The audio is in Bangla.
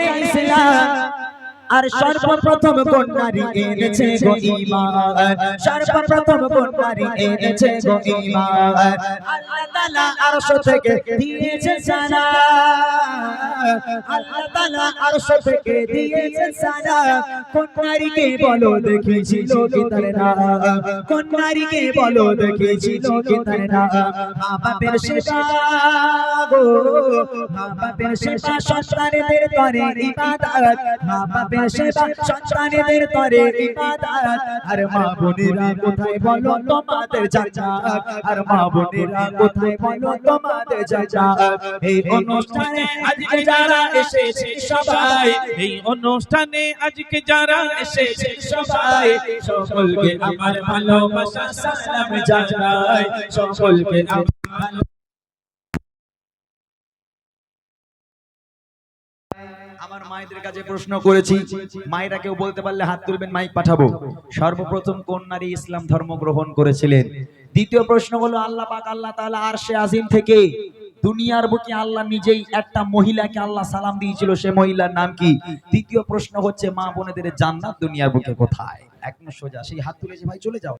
জানে ইসলাম আর সর্বপ্রথম কোন নারী এনেছে গো ঈমান। সর্বপ্রথম কোন নারী এনেছে গো ঈমান। আল্লাহ তাআলা আরশ থেকে দিয়েছে সালাম। আল্লাহ তাআলা আরশ থেকে দিয়েছে সালাম কোন নারীকে বলো দেখেছিল কি তার নাম। কোন নারীকে বলো দেখেছিল কি তার নাম। মা বাপের সেবা গো, মা বাপের সেবা সন্তানদের করে ইবাদত। মা বাপের সেবা সন্তানদের করে ইবাদত। আর মা বোনেরা কোথায় বলো তোমাদের জান্নাত আর মা বোনেরা কোথায় বলো তোমাদের জান্নাত এই অনুষ্ঠানে আজকে যারা এসেছে সবাই। এই অনুষ্ঠানে আজকে যারা এসেছে সবাই সকলকে আমার ভালোবাসা সালাম জানাই। সকলকে আমার আমার মায়েদের কাছে প্রশ্ন করেছি মায়েরা কেউ বলতে পারলে হাত তুলবেন মাইক পাঠাবো। সর্বপ্রথম কোন নারী ইসলাম ধর্ম গ্রহণ করেছিলেন? দ্বিতীয় প্রশ্ন হলো আল্লাহ পাক আল্লাহ তাআলা আরশে আজিম থেকে দুনিয়ার বুকে আল্লাহ নিজেই একটা মহিলাকে আল্লাহ সালাম দিয়েছিল, সে মহিলার নাম কি? দ্বিতীয় প্রশ্ন হচ্ছে, মা বোনেদের জান্নাত দুনিয়ার বুকে কোথায়? একদম সোজা, সেই হাত তুলে যে, ভাই, চলে যাও।